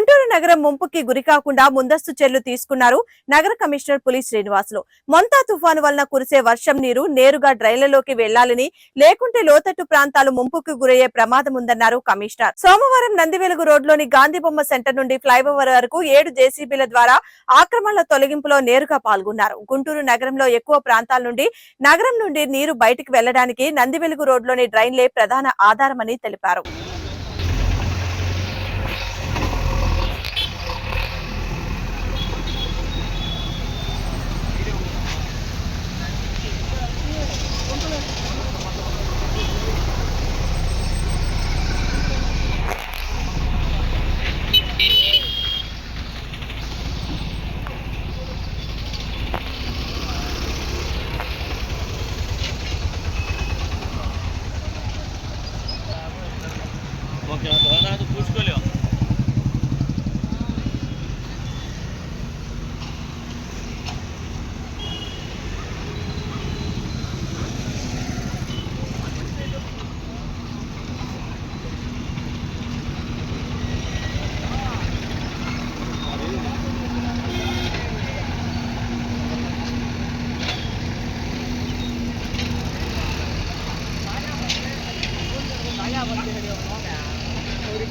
గుంటూరు నగరం ముంపుకి గురికాకుండా ముందస్తు చర్యలు తీసుకున్నారు నగర కమిషనర్ పులి శ్రీనివాసులు. మొంతా తుఫాను వలన కురిసే వర్షం నీరు నేరుగా డ్రైన్లలోకి వెళ్ళాలని లేకుంటే లోతట్టు ప్రాంతాలు ముంపుకు గురయ్యే ప్రమాదం ఉందన్నారు కమిషనర్. సోమవారం నందివెలుగు రోడ్లోని గాంధీబొమ్మ సెంటర్ నుండి ఫ్లైఓవర్ వరకు ఏడు జేసీబీల ద్వారా ఆక్రమణల తొలగింపులో నేరుగా పాల్గొన్నారు. గుంటూరు నగరంలో ఎక్కువ ప్రాంతాల నుండి నగరం నుండి నీరు బయటికి వెళ్ళడానికి నందివెలుగు రోడ్లోని డ్రైన్లే ప్రధాన ఆధారమని తెలిపారు. మనమైతే చూసుకోలేము Yeah, let's get it going on now. Thank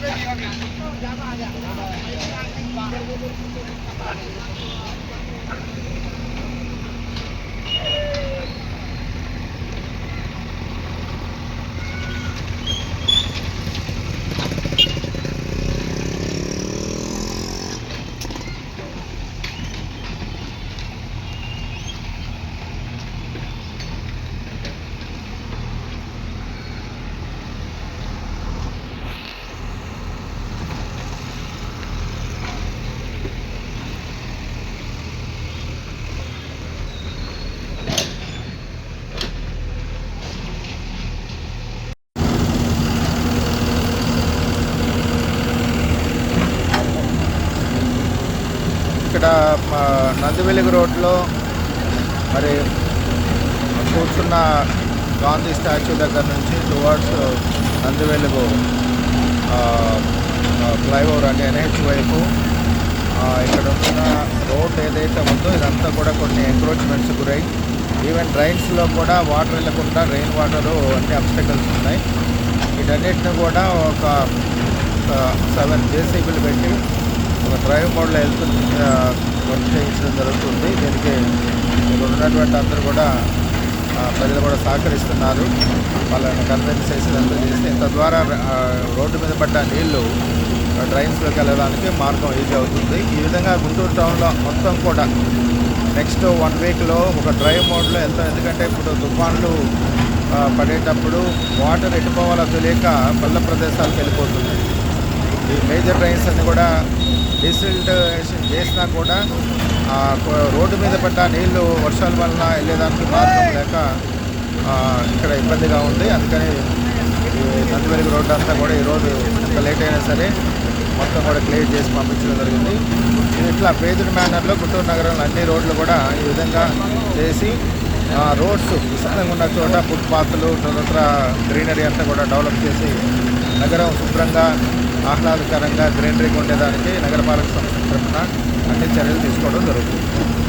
you. ఇక్కడ నందివెలుగు రోడ్లో మరి కూర్చున్న గాంధీ స్టాచ్యూ దగ్గర నుంచి టువర్డ్స్ నందివెలుగు ఫ్లైఓవర్ అంటే ఎన్హెచ్ వైపు ఇక్కడ ఉన్న రోడ్ ఏదైతే ఉందో ఇదంతా కూడా కొన్ని ఎంక్రోచ్మెంట్స్ గురై ఈవెన్ డ్రైన్స్లో కూడా వాటర్ వెళ్ళకుండా రెయిన్ వాటర్ అన్ని అబ్స్టకల్స్ ఉన్నాయి. వీటన్నిటిని కూడా ఒక సెవెన్ జేసీబీలు పెట్టి ఒక డ్రైవ్ మోడ్లో వెళ్తూ వర్క్ చేయించడం జరుగుతుంది. దీనికి ఇక్కడ ఉన్నటువంటి అందరూ కూడా ప్రజలు కూడా సహకరిస్తున్నారు. వాళ్ళని కన్విన్స్ చేసి అంతా తద్వారా రోడ్డు మీద పడ్డ నీళ్ళు డ్రైన్స్లోకి వెళ్ళడానికి మార్గం ఈజీ అవుతుంది. ఈ విధంగా గుంటూరు టౌన్లో మొత్తం కూడా నెక్స్ట్ వన్ వీక్లో ఒక డ్రైవ్ మోడ్లో వెళ్తాం. ఎందుకంటే ఇప్పుడు తుఫాన్లు పడేటప్పుడు వాటర్ ఎటుపోవాలో తెలియక పల్ల ప్రదేశాలకు వెళ్ళిపోతున్నాయి ఈ మేజర్ డ్రైన్స్ అన్ని కూడా డిసిల్టేషన్ చేసినా కూడా రోడ్డు మీద పడ్డ నీళ్ళు వర్షాల వలన వెళ్ళేదానికి మార్గం లేక ఇక్కడ ఇబ్బందిగా ఉంది. అందుకని నందివెలుగు రోడ్డు అంతా కూడా ఈరోజు ఎంత లేట్ అయినా సరే మొత్తం కూడా క్లియర్ చేసి పంపించడం జరిగింది. ఇది ఇట్లా పేదడి మేనర్లో గుంటూరు నగరంలో అన్ని రోడ్లు కూడా ఈ విధంగా చేసి రోడ్స్ విశాలంగా ఉన్న చోట ఫుట్పాత్లు తదితర గ్రీనరీ అంతా కూడా డెవలప్ చేసి నగరం శుభ్రంగా ఆహ్లాదకరంగా గ్రీనరీగా ఉండేదానికి నగరపాలక సంస్థ తరఫున అన్ని చర్యలు తీసుకోవడం జరుగుతుంది.